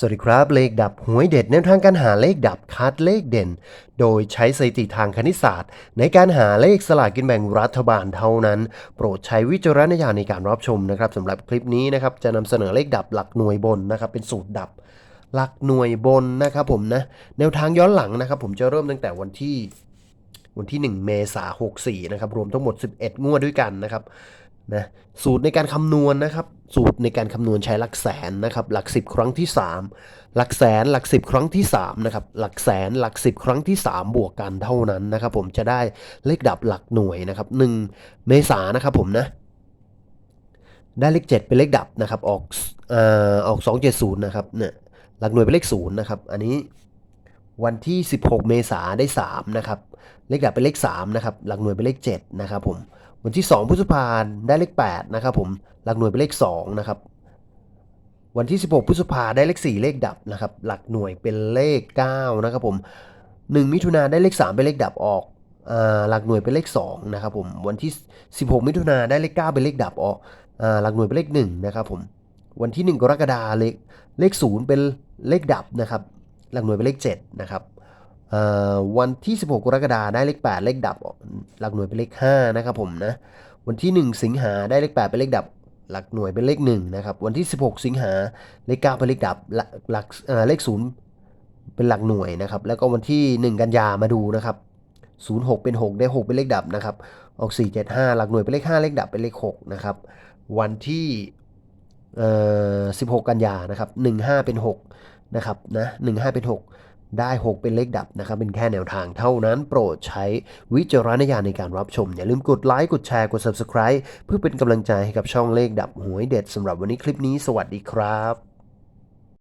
สวัสดีครับ เลขดับหวยเด็ดแนวทางการหาเลขดับคัดเลขเด่น โดยใช้สถิติทางคณิตศาสตร์ ในการหาเลขสลากกินแบ่งรัฐบาลเท่านั้น โปรดใช้วิจารณญาณในการรับชมนะครับสำหรับคลิปนี้นะครับจะนำเสนอเลขดับหลักหน่วยบนนะครับเป็นสูตรดับหลักหน่วยบนนะครับผมนะแนวทางย้อนหลังนะครับ ผมจะเริ่มตั้งแต่วันที่วันที่ 1 เมษายน64นะครับรวมทั้งหมด 11 งวดด้วยกันนะครับ นะสูตรในการคำนวณนะครับ สูตรในการคำนวณใช้หลักแสนนะครับ หลัก 10 ครั้งที่ 3 หลักแสนหลัก 10 ครั้งที่3นะครับหลักแสนหลัก 10 ครั้งที่ 3 บวกกันเท่านั้นนะครับ ผมจะได้เลขดับหลักหน่วยนะครับ 1 เมษานนะครับผมนะได้เลข 7 เป็นเลขดับนะครับ ออกเอ่อออก 270 นะครับเนี่ยหลักหน่วยเป็นเลข0นะครับ อันนี้ วันที่ 16 เมษาได้ 3 นะครับ เลขดับเป็นเลข 3 นะครับ หลักหน่วยเป็นเลข 7 นะครับผม วันที่ 2 พฤษภาคมได้เลข 8 นะครับผม หลักหน่วยเป็นเลข 2 นะครับ วันที่ 16 พฤษภาได้เลข 4 เลขดับนะครับ หลักหน่วยเป็นเลข 9 นะครับผม 1 มิถุนาได้เลข 3 เป็นเลขดับออกหลักหน่วยเป็นเลข 2 นะครับผม วันที่ 16 มิถุนาได้เลข 9 เป็นเลขดับออกหลักหน่วยเป็นเลข 1 นะครับผม วันที่ 1 กรกฎาคมเลขเลข 0 เป็นเลขดับนะครับ หลักหน่วยเป็นเลข7นะครับวันที่ 16 กรกฎาคมได้เลข 8 เลขดับ หลักหน่วยเป็นเลข 5 นะครับผมนะ วันที่ 1 สิงหาได้เลข 8 เป็นเลขดับ หลักหน่วยเป็นเลข 1 นะครับ วันที่ 16 สิงหาเลข 9 เป็นเลขดับ หลักหลักเอ่อเลข 0 เป็นหลักหน่วยนะครับ แล้วก็วันที่ 1 กันยามาดูนะครับ 06 เป็น 6 ได้ 6 เป็นเลขดับนะครับ ออก 4 7 5 หลักหน่วยเป็นเลข 5 เลขดับเป็นเลข 6 นะครับ วันที่ 16 กันยานะครับ 15 เป็น 6 นะครับนะหนึ่งห้าเป็นหกได้ 6 เป็นเลขดับนะครับ เป็นแค่แนวทางเท่านั้นโปรดใช้วิจารณญาณในการรับชม อย่าลืมกดไลค์กดแชร์กด Subscribe เพื่อเป็นกำลังใจให้กับช่องเลขดับหวยเด็ดสำหรับวันนี้คลิปนี้สวัสดีครับ